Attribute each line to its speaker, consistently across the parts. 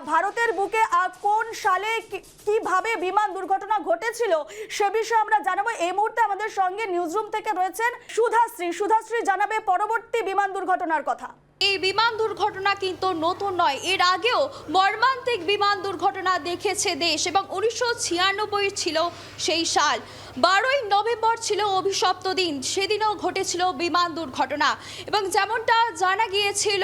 Speaker 1: ভারতের বুকে কোন সালে কীভাবে বিমান দুর্ঘটনা ঘটেছিল সে বিষয়ে আমরা জানাব। এই মুহূর্তে আমাদের সঙ্গে নিউজরুম থেকে রয়েছেন সুধাশ্রী। সুধাশ্রী জানাবে পরবর্তী বিমান দুর্ঘটনার কথা।
Speaker 2: এই বিমান দুর্ঘটনা কিন্তু নতুন নয়। এর আগেও মর্মান্তিক বিমান দুর্ঘটনা দেখেছে দেশ এবং উনিশশো ছিয়ানব্বই ছিল সেই সাল। বারোই নভেম্বর ছিল অভিশপ্ত দিন। সেদিনও ঘটেছিল বিমান দুর্ঘটনা এবং যেমনটা জানা গিয়েছিল,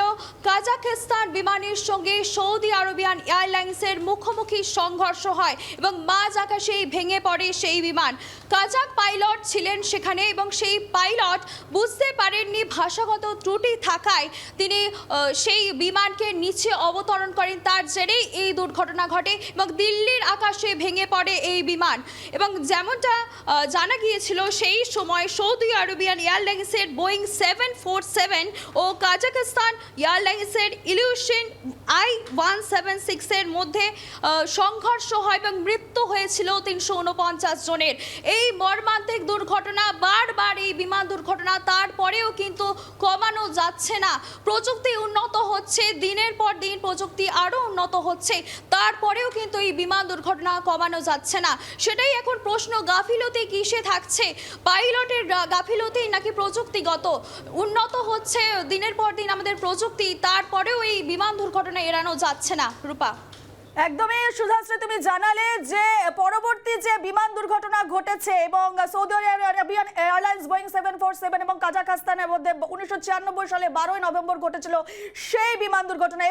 Speaker 2: কাজাখস্তান বিমানের সঙ্গে সৌদি আরবিয়ান এয়ারলাইন্সের মুখোমুখি সংঘর্ষ হয় এবং মাঝ আকাশেই ভেঙে পড়ে সেই বিমান। কাজাক পাইলট ছিলেন সেখানে এবং সেই পাইলট বুঝতে পারেননি, ভাষাগত ত্রুটি থাকায় তিনি সেই বিমানকে নিচে অবতরণ করেন। তার জেরেই এই দুর্ঘটনা ঘটে এবং দিল্লির আকাশে ভেঙে পড়ে এই বিমান। এবং যেমনটা জানা গিয়েছিল, সেই সময় সৌদি আরবিয়ান এয়ারলাইন্সের বোয়িং সেভেন ফোর সেভেন ও কাজাকিস্তান এয়ারলাইন্সের ইলিউশন আই ওয়ান সেভেন সিক্সের মধ্যে সংঘর্ষ হয় এবং মৃত্যু হয়েছিল তিনশো উনপঞ্চাশ জনের। এই মর্মান্তিক দুর্ঘটনা, বারবার এই বিমান দুর্ঘটনা, তারপরেও কিন্তু কমানো যাচ্ছে না। প্রযুক্তি উন্নত হচ্ছে, দিনের পর দিন প্রযুক্তি আরও উন্নত হচ্ছে, তারপরেও কিন্তু এই বিমান দুর্ঘটনা কমানো যাচ্ছে না। সেটাই এখন প্রশ্ন, গাফিলতি কিসে থাকছে? পাইলটের গাফিলতি নাকি প্রযুক্তিগত? উন্নত হচ্ছে, দিনের পর দিন আমাদের প্রযুক্তি, তারপরেও এই বিমান দুর্ঘটনা এড়ানো যাচ্ছে না। রূপা।
Speaker 1: একদমই সুধাশ্রী, তুমি জানালে যে পরবর্তী যে বিমান দুর্ঘটনা ঘটেছে এবং Saudi Arabian airlines, Boeing seven four seven এবং কাজাখস্তানের মধ্যে উনিশশো ছিয়ানব্বই সালে বারোই নভেম্বর ঘটেছিল সেই বিমান দুর্ঘটনা।